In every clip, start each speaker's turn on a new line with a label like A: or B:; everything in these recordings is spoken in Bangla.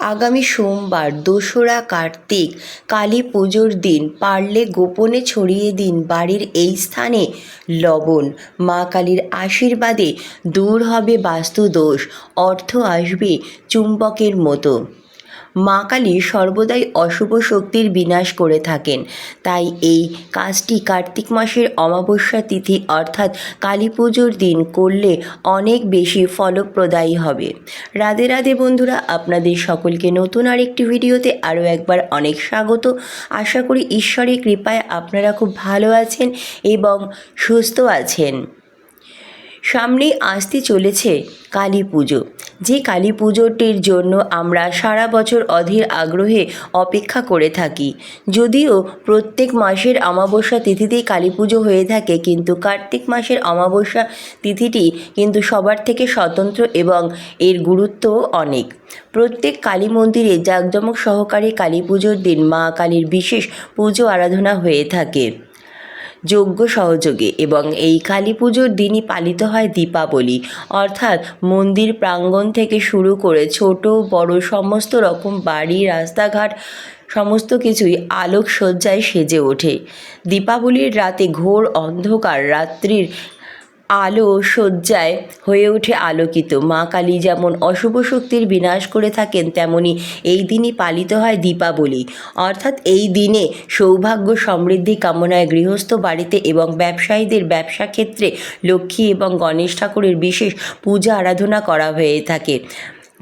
A: আগামী সোমবার দোসরা কার্তিক কালী পুজোর দিন। পারলে গোপনে ছড়িয়ে দিন বাড়ির এই স্থানে লবণ। মা কালীর আশীর্বাদে দূর হবে বাস্তুদোষ। অর্থ আসবে চুম্বকের মতো। মা কালী সর্বদাই অশুভ শক্তির বিনাশ করে থাকেন। তাই এই কাজটি কার্তিক মাসের অমাবস্যা তিথি অর্থাৎ কালী পুজোর দিন করলে অনেক বেশি ফলপ্রদায়ী হবে। রাধে রাধে বন্ধুরা, আপনাদের সকলকে নতুন আরেকটি ভিডিওতে আরও একবার অনেক স্বাগত। আশা করি ঈশ্বরের কৃপায় আপনারা খুব ভালো আছেন এবং সুস্থ আছেন। সামনেই আসতে চলেছে কালী পুজো। যে কালী পুজোটির জন্য আমরা সারা বছর অধীর আগ্রহে অপেক্ষা করে থাকি। যদিও প্রত্যেক মাসের অমাবস্যা তিথিতেই কালী পুজো হয়ে থাকে, কিন্তু কার্তিক মাসের অমাবস্যা তিথিটি কিন্তু সবার থেকে স্বতন্ত্র এবং এর গুরুত্বও অনেক। প্রত্যেক কালী মন্দিরে জাঁকজমক সহকারে কালী পুজোর দিন মা কালীর বিশেষ পুজো আরাধনা হয়ে থাকে। যজ্ঞ সহযোগে এবং এই কালী পুজোর দিনই পালিত হয় দীপাবলি। অর্থাৎ মন্দির প্রাঙ্গণ থেকে শুরু করে ছোট, বড়, সমস্ত রকম বাড়ি, রাস্তাঘাট, সমস্ত কিছুই আলোকসজ্জায় সেজে ওঠে। দীপাবলির রাতে ঘোর অন্ধকার, রাত্রির আলো সজ্জায় হয়ে ওঠে আলোকিত। মা কালী যেমন অশুভ শক্তির বিনাশ করে থাকেন, তেমনি এই দিনই পালিত হয় দীপাবলি। অর্থাৎ এই দিনে সৌভাগ্য সমৃদ্ধি কামনায় গৃহস্থ বাড়িতে এবং ব্যবসায়ীদের ব্যবসা ক্ষেত্রে লক্ষ্মী এবং গণেশ ঠাকুরের বিশেষ পূজা আরাধনা করা হয়ে থাকে।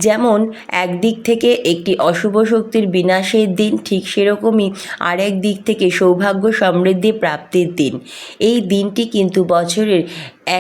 A: যেমন একদিক থেকে একটি অশুভ শক্তির বিনাশের দিন, ঠিক সেরকমই আরেক দিক থেকে সৌভাগ্য সমৃদ্ধি প্রাপ্তির দিন। এই দিনটি কিন্তু বছরের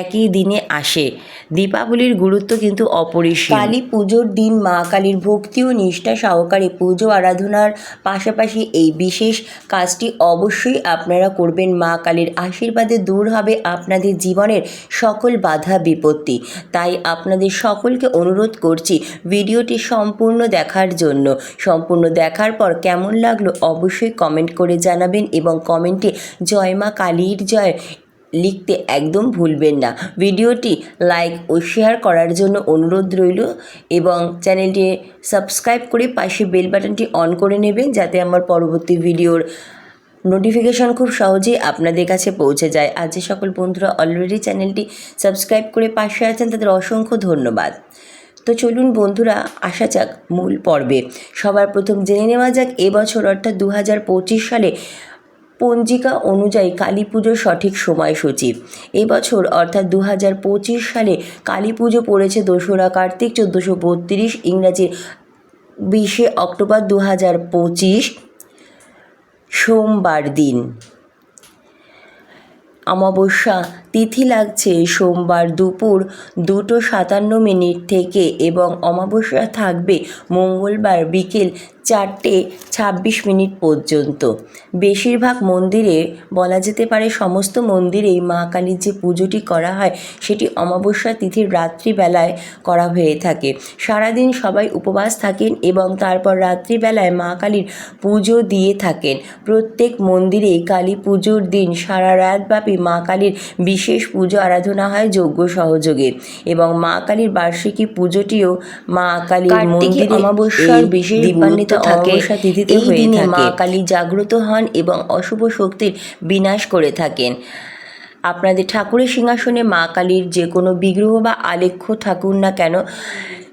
A: একই দিনে আসে। দীপাবলির গুরুত্ব কিন্তু অপরিসীম। কালী পুজোর দিন মা কালীর ভক্তি ও নিষ্ঠা সহকারে পুজো আরাধনার পাশাপাশি এই বিশেষ কাজটি অবশ্যই আপনারা করবেন। মা কালীর আশীর্বাদে দূর হবে আপনাদের জীবনের সকল বাধা, বিপত্তি। তাই আপনাদের সকলকে অনুরোধ করছি ভিডিওটি সম্পূর্ণ দেখার জন্য। সম্পূর্ণ দেখার পর কেমন লাগল অবশ্যই কমেন্ট করে জানাবেন এবং কমেন্টে জয় মা কালীর জয় লিখতে একদম ভুলবেন না। ভিডিওটি লাইক ও শেয়ার করার জন্য অনুরোধ রইল এবং চ্যানেলটি সাবস্ক্রাইব করে পাশে বেল বাটনটি অন করে নেবেন যাতে আমার পরবর্তী ভিডিওর নোটিফিকেশন খুব সহজেই আপনাদের কাছে পৌঁছে যায়। আজ যে সকল বন্ধুরা অলরেডি চ্যানেলটি সাবস্ক্রাইব করে পাশে আছেন, তাদের অসংখ্য ধন্যবাদ। তো চলুন বন্ধুরা, আসা যাক মূল পর্বে। সবার প্রথম জেনে নেওয়া যাক এবছর অর্থাৎ দু হাজার পঁচিশ সালে পঞ্জিকা অনুযায়ী কালী পুজোর সঠিক সময়সূচি। এবছর অর্থাৎ দু হাজার পঁচিশ সালে কালী পুজো পড়েছে দোসরা কার্তিক চোদ্দোশো বত্রিশ, ইংরাজি বিশে অক্টোবর দু হাজার পঁচিশ, সোমবার দিন। অমাবস্যা তিথি লাগছে সোমবার দুপুর দুটো সাতান্ন মিনিট থেকে এবং অমাবস্যা থাকবে মঙ্গলবার বিকেল চারটে ছাব্বিশ মিনিট পর্যন্ত। বেশিরভাগ মন্দিরে বলা যেতে পারে সমস্ত মন্দিরেই মা কালীর যে পুজোটি করা হয়, সেটি অমাবস্যা তিথির রাত্রিবেলায় করা হয়ে থাকে। সারাদিন সবাই উপবাস থাকেন এবং তারপর রাত্রিবেলায় মা কালীর পুজো দিয়ে থাকেন। প্রত্যেক মন্দিরে কালী পুজোর দিন সারা রাতব্যাপী মা কালীর বিশেষ পুজো আরাধনা হয় যজ্ঞ সহযোগে এবং মা কালীর বার্ষিকী পুজোটিও মা কালীর মন্দিরে অমাবস্যার বিশেষ দীপান্বিত থাকে তিথিতে হয়ে থাকে। মা কালী জাগ্রত হন এবং অশুভ শক্তির বিনাশ করে থাকেন। আপনাদের ঠাকুরের সিংহাসনে মা কালীর যে কোনো বিগ্রহ বা আলেখ্য থাকুন না কেন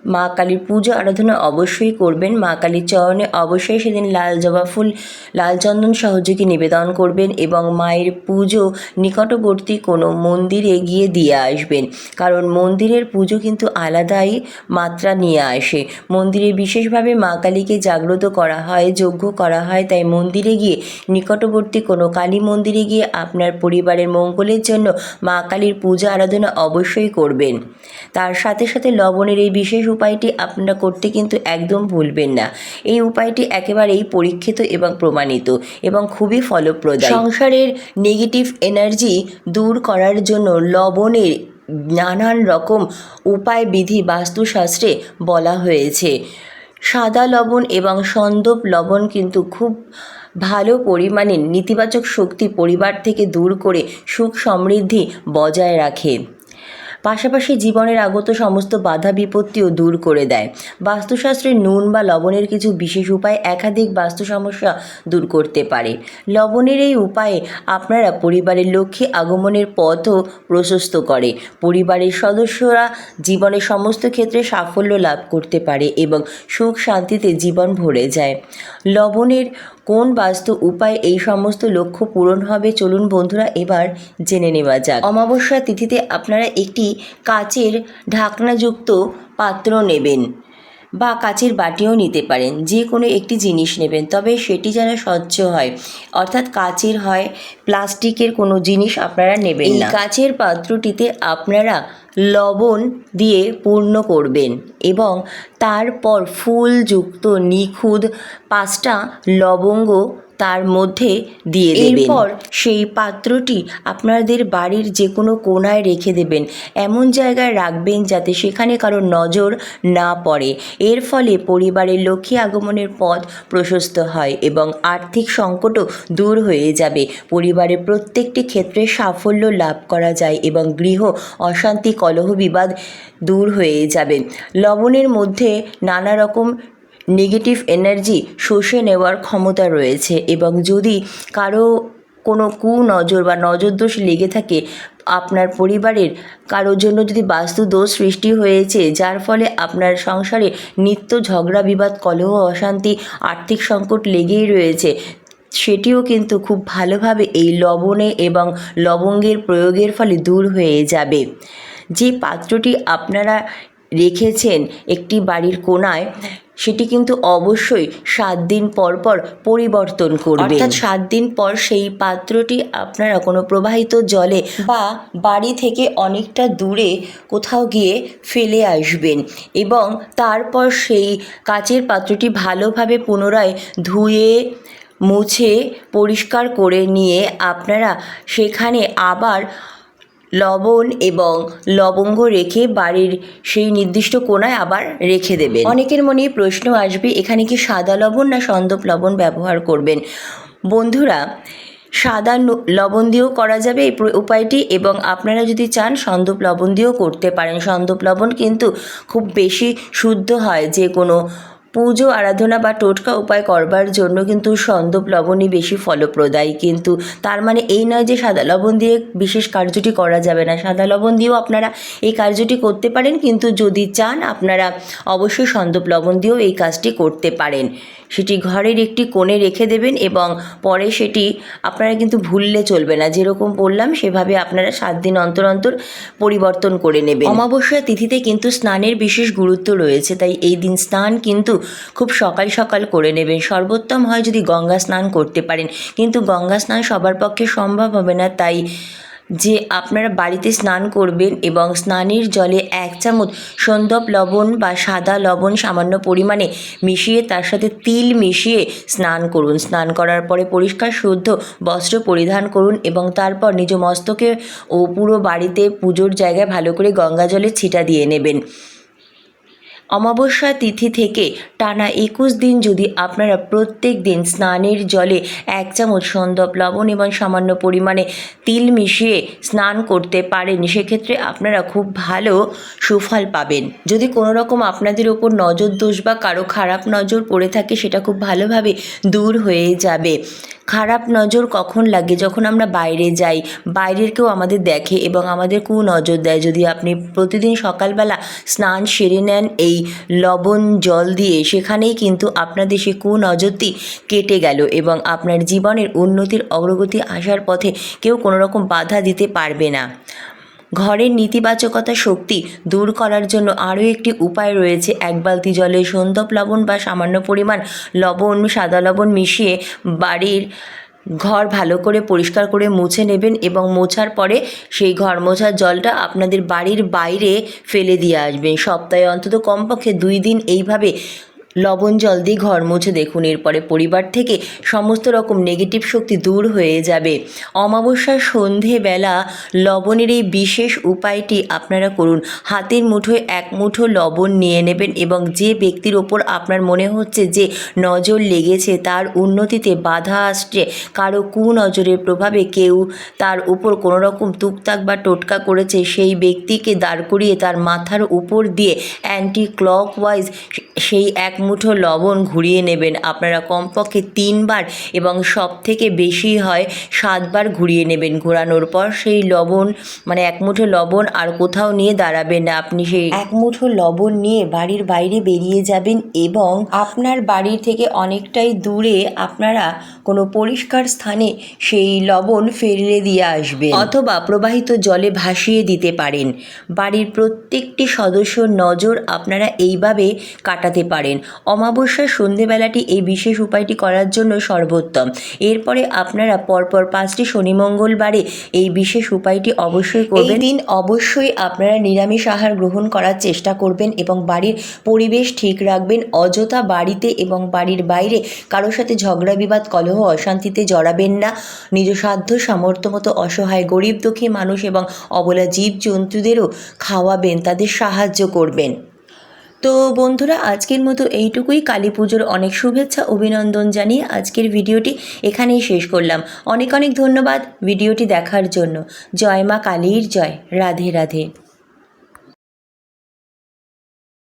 A: মা কালীর পুজো আরাধনা অবশ্যই করবেন। মা কালীর চরণে অবশ্যই সেদিন লাল জবা ফুল, লাল চন্দন সহযোগী নিবেদন করবেন এবং মায়ের পুজো নিকটবর্তী কোনো মন্দিরে গিয়ে দিয়ে আসবেন। কারণ মন্দিরের পুজো কিন্তু আলাদাই মাত্রা নিয়ে আসে। মন্দিরে বিশেষভাবে মা কালীকে জাগ্রত করা হয়, যজ্ঞ করা হয়, তাই মন্দিরে গিয়ে নিকটবর্তী কোনো কালী মন্দিরে গিয়ে আপনার পরিবারের মঙ্গলের জন্য মা কালীর পূজা আরাধনা অবশ্যই করবেন। তার সাথে সাথে লবণের এই বিশেষ উপায়টি আপনারা করতে কিন্তু একদম ভুলবেন না। এই উপায়টি একেবারেই পরীক্ষিত এবং প্রমাণিত এবং খুবই ফলপ্রদ সংসারের নেগেটিভ এনার্জি দূর করার জন্য লবণের নানান রকম উপায় বিধি বাস্তুশাস্ত্রে বলা হয়েছে। সাদা লবণ এবং সন্দপ লবণ কিন্তু খুব ভালো পরিমাণে নেতিবাচক শক্তি পরিবার থেকে দূর করে সুখ সমৃদ্ধি বজায় রাখে। পাশাপাশি জীবনের আগত সমস্ত বাধা বিপত্তিও দূর করে দেয়। বাস্তুশাস্ত্রে নুন বা লবণের কিছু বিশেষ উপায় একাধিক বাস্তু সমস্যা দূর করতে পারে। লবণের এই উপায়ে আপনারা পরিবারের লক্ষ্মী আগমনের পথও প্রশস্ত করে। পরিবারের সদস্যরা জীবনের সমস্ত ক্ষেত্রে সাফল্য লাভ করতে পারে এবং সুখ শান্তিতে জীবন ভরে যায়। লবণের কোন বাস্তু উপায় এই সমস্ত লক্ষ্য পূরণ হবে? চলুন বন্ধুরা, এবার জেনে নেওয়া যাক। অমাবস্যা তিথিতে আপনারা একটি কাচের ঢাকনাযুক্ত পাত্র নেবেন। বা কাচের বাটিও নিতে পারেন। যে কোনো একটি জিনিস নেবেন তবে সেটি যেন স্বচ্ছ হয়। অর্থাৎ কাচের হয় প্লাস্টিকের কোনো জিনিস আপনারা নেবেন না। কাচের পাত্রটিতে আপনারা লবণ দিয়ে পূর্ণ করবেন এবং তারপর ফুলযুক্ত নিখুঁত পাঁচটা লবঙ্গ তার মধ্যে দিয়ে দেবেন। এরপর সেই পাত্রটি আপনাদের বাড়ির যে কোনো কোণায় রেখে দেবেন। এমন জায়গায় রাখবেন যাতে সেখানে কারও নজর না পড়ে। এর ফলে পরিবারের লক্ষ্মী আগমনের পথ প্রশস্ত হয় এবং আর্থিক সংকটও দূর হয়ে যাবে। পরিবারের প্রত্যেকটি ক্ষেত্রে সাফল্য লাভ করা যায় এবং গৃহ অশান্তি কলহ বিবাদ দূর হয়ে যাবে। লবণের মধ্যে নানা রকম নেগেটিভ এনার্জি শোষে নেওয়ার ক্ষমতা রয়েছে এবং যদি কারও কোনো কুনজর বা নজরদোষ লেগে থাকে, আপনার পরিবারের কারোর জন্য যদি বাস্তু দোষ সৃষ্টি হয়েছে, যার ফলে আপনার সংসারে নিত্য ঝগড়া, বিবাদ, কলহ, অশান্তি, আর্থিক সংকট লেগেই রয়েছে, সেটিও কিন্তু খুব ভালোভাবে এই লবণে এবং লবঙ্গের প্রয়োগের ফলে দূর হয়ে যাবে। যে পাত্রটি আপনারা রেখেছেন একটি বাড়ির কোণায় সেটি কিন্তু অবশ্যই সাত দিন পর পর পরিবর্তন করবে। অর্থাৎ সাত দিন পর সেই পাত্রটি আপনারা কোনো প্রবাহিত জলে বা বাড়ি থেকে অনেকটা দূরে কোথাও গিয়ে ফেলে আসবেন এবং তারপর সেই কাচের পাত্রটি ভালোভাবে পুনরায় ধুয়ে, মুছে, পরিষ্কার করে নিয়ে আপনারা সেখানে আবার লবণ এবং লবঙ্গ রেখে বাড়ির সেই নির্দিষ্ট কোণায় আবার রেখে দেবেন। অনেকের মনে প্রশ্ন আসবে, এখানে কি সাদা লবণ না সন্দপ লবণ ব্যবহার করবেন? বন্ধুরা, সাদা লবণ দিয়েও করা যাবে এই উপায়টি এবং আপনারা যদি চান সন্দপ লবণ দিয়েও করতে পারেন। সন্দপ লবণ কিন্তু খুব বেশি শুদ্ধ হয় যে কোনো পুজো, আরাধনা বা টোটকা উপায় করবার জন্য কিন্তু সন্দপ লবণই বেশি ফলপ্রদায়ী। কিন্তু তার মানে এই নয় যে সাদা লবণ দিয়ে বিশেষ কার্যটি করা যাবে না। সাদা লবণ দিয়েও আপনারা এই কার্যটি করতে পারেন, কিন্তু যদি চান আপনারা অবশ্যই সন্দপ লবণ দিয়েও এই কাজটি করতে পারেন। সেটি ঘরের একটি কোণে রেখে দেবেন এবং পরে সেটি আপনারা কিন্তু ভুললে চলবে না। যেরকম বললাম, সেভাবে আপনারা সাত দিন অন্তর অন্তর পরিবর্তন করে নেবেন। অমাবস্যা তিথিতে কিন্তু স্নানের বিশেষ গুরুত্ব রয়েছে। তাই এই দিন স্নান কিন্তু খুব সকাল সকাল করে নেবেন। সর্বোত্তম হয় যদি গঙ্গা স্নান করতে পারেন। কিন্তু গঙ্গা স্নান সবার পক্ষে সম্ভব হবে না। তাই যে আপনারা বাড়িতে স্নান করবেন এবং স্নানের জলে এক চামচ সন্দপ লবণ বা সাদা লবণ সামান্য পরিমাণে মিশিয়ে তার সাথে তিল মিশিয়ে স্নান করুন। স্নান করার পরে পরিষ্কার, শুদ্ধ বস্ত্র পরিধান করুন এবং তারপর নিজ মস্তকে ও পুরো বাড়িতে পুজোর জায়গায় ভালো করে গঙ্গা জলে ছিটা দিয়ে নেবেন। অমাবস্যা তিথি থেকে টানা একুশ দিন যদি আপনারা প্রত্যেক দিন স্নানের জলে এক চামচ সন্দপ লবণ এবং সামান্য পরিমাণে তিল মিশিয়ে স্নান করতে পারেন, সেক্ষেত্রে আপনারা খুব ভালো সুফল পাবেন। যদি কোনো রকম আপনাদের ওপর নজর দোষ বা কারও খারাপ নজর পড়ে থাকে, সেটা খুব ভালোভাবে দূর হয়ে যাবে। খারাপ নজর কখন লাগে? যখন আমরা বাইরে যাই, বাইরের কেউ আমাদের দেখে এবং আমাদের কু নজর দেয়। যদি আপনি প্রতিদিন সকালবেলা স্নান সেরে নেন এই লবণ জল দিয়ে, সেখানেই কিন্তু আপনাদের সে কু নজরটি কেটে গেল এবং আপনার জীবনের উন্নতির অগ্রগতি আসার পথে কেউ কোনো রকম বাধা দিতে পারবে না। ঘরের নেতিবাচকতা শক্তি দূর করার জন্য আরও একটি উপায় রয়েছে। এক বালতি জলে সন্দপ লবণ বা সামান্য পরিমাণ লবণ, সাদা লবণ মিশিয়ে বাড়ির ঘর ভালো করে পরিষ্কার করে মুছে নেবেন এবং মোছার পরে সেই ঘর মোছার জলটা আপনাদের বাড়ির বাইরে ফেলে দিয়ে আসবেন। সপ্তাহে অন্তত কমপক্ষে দুই দিন এইভাবে লবণ জল দিয়ে ঘর মুছে দেখুন, এরপরে পরিবার থেকে সমস্ত রকম নেগেটিভ শক্তি দূর হয়ে যাবে। অমাবস্যার সন্ধেবেলা লবণের এই বিশেষ উপায়টি আপনারা করুন। হাতের মুঠোয় এক মুঠো লবণ নিয়ে নেবেন এবং যে ব্যক্তির ওপর আপনার মনে হচ্ছে যে নজর লেগেছে, তার উন্নতিতে বাধা আসছে, কারও কুনজরের প্রভাবে কেউ তার উপর কোনো রকম তুকতাক বা টোটকা করেছে, সেই ব্যক্তিকে দাঁড় করিয়ে তার মাথার উপর দিয়ে অ্যান্টি ক্লকওয়াইজ সেই এক মুঠো লবণ ঘুরিয়ে নেবেন। আপনারা কমপক্ষে তিনবার এবং সব থেকে বেশি হয় সাতবার ঘুরিয়ে নেবেন ঘোরানোর পর। সেই লবণ মানে এক মুঠো লবণ আর কোথাও নিয়ে দাঁড়াবেন না। আপনি সেই এক মুঠো লবণ নিয়ে বাড়ির বাইরে বেরিয়ে যাবেন এবং আপনার বাড়ির থেকে অনেকটাই দূরে আপনারা কোনো পরিষ্কার স্থানে সেই লবণ ফেলে দিয়ে আসবেন অথবা প্রবাহিত জলে ভাসিয়ে দিতে পারেন। বাড়ির প্রত্যেকটি সদস্যর নজর আপনারা এইভাবে কাটাতে পারেন। অমাবস্যার সন্ধেবেলাটি এই বিশেষ উপায়টি করার জন্য সর্বোত্তম। এরপরে আপনারা পরপর পাঁচটি শনি মঙ্গলবারে এই বিশেষ উপায়টি অবশ্যই করবেন। দিন অবশ্যই আপনারা নিরামিষ আহার গ্রহণ করার চেষ্টা করবেন এবং বাড়ির পরিবেশ ঠিক রাখবেন। অযথা বাড়িতে এবং বাড়ির বাইরে কারোর সাথে ঝগড়া, বিবাদ, কলহ, অশান্তিতে জড়াবেন না। নিজ সাধ্য, সামর্থ্য মতো অসহায়, গরিব, দুঃখী মানুষ এবং অবলা জীবজন্তুদেরও খাওয়াবেন, তাদের সাহায্য করবেন। তো বন্ধুরা, আজকের মতো এইটুকুই। কালী পুজোর অনেক শুভেচ্ছা, অভিনন্দন জানিয়ে আজকের ভিডিওটি এখানেই শেষ করলাম। অনেক অনেক ধন্যবাদ ভিডিওটি দেখার জন্য। জয় মা কালীর জয়। রাধে রাধে।